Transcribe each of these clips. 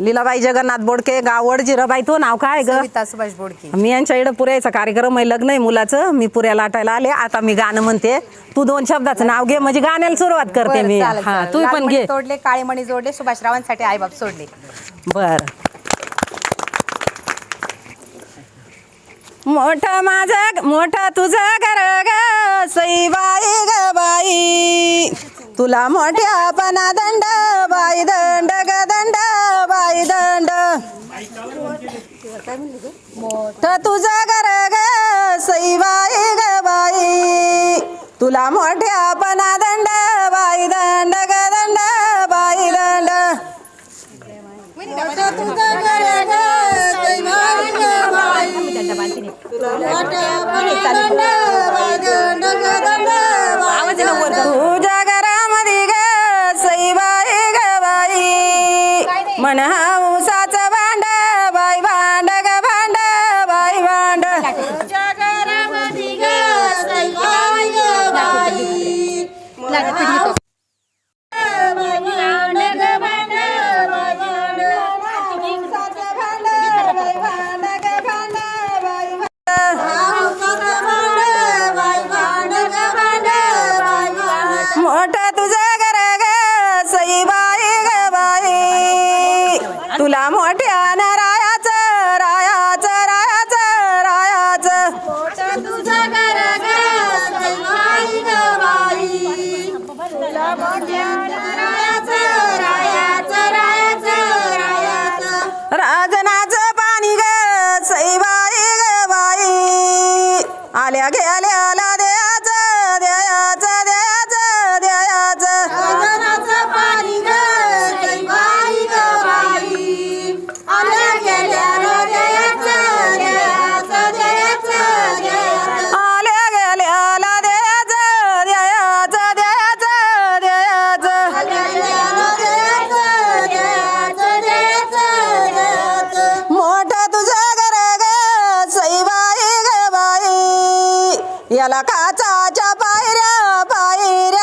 लीलाबाई जगन्नाथ बोडके गाव वडजिराबाई तो नाव काय ग? सविता सुभाष बोडके. मी यांच्या इकडं पुऱ्याचा कार्यक्रम आहे लग्न आहे मुलाचं. मी पुऱ्या लाटायला आले. आता मी गाणं म्हणते. तू दोन शब्दाचं नाव घे म्हणजे गाण्याला सुरुवात करते बरं, मी. चालेल, हा चालेल. तू लाल पण मणी घे. तोडले काळे मणी जोडले सुभाषरावांसाठी आईबाप सोडले. बर. मोठ माझं मोठं तुझं घर ग सईबाई ग बाई. तुला मोठ्या पणा दंड बाई दंड ग दंड बाई दंड मोठ तुझं घर ग सईबाई ग बाई. तुला मोठ्या पणा दंड बाई दंड ग दंड बाई. दंड तुझ्या घरामध्ये ग सईबाई ग बाई. मन मोठं तुझं घर ग सईबाई ग बाई. तुला मोठ्या राजनाचं पाणी ग सईबाई ग बाई. आल्या गेल्या याला काचाच्या पायऱ्या पायऱ्या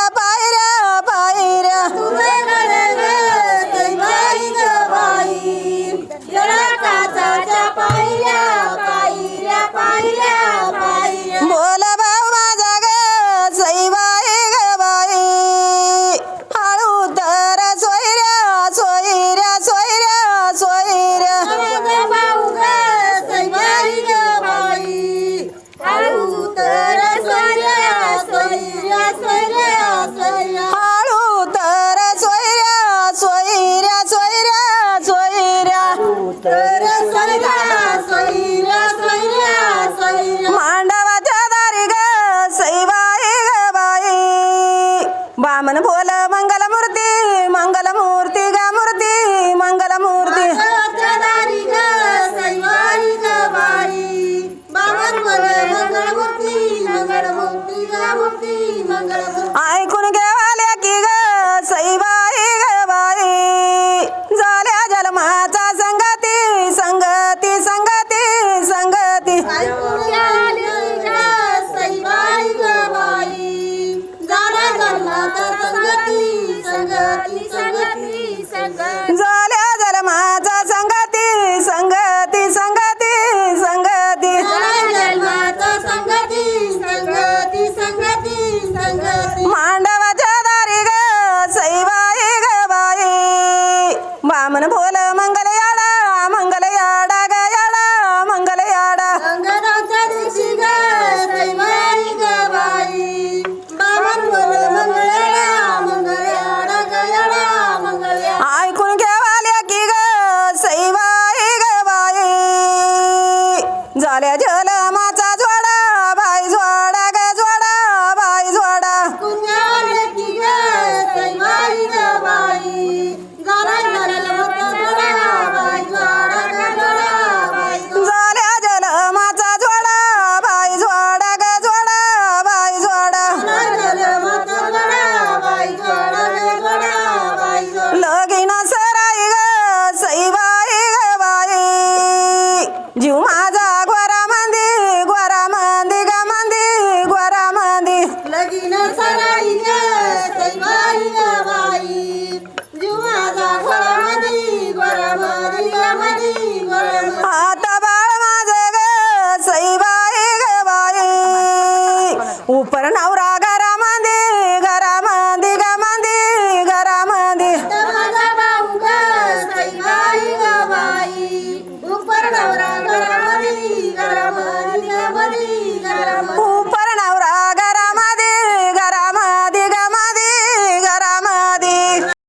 এখন जीव माझा ग्वारा मंदी ग्वारा मंदी गा मंदी ग्वारा मंदी आता बाळ माझे ग सैबाई ग बाई. उपर नवरा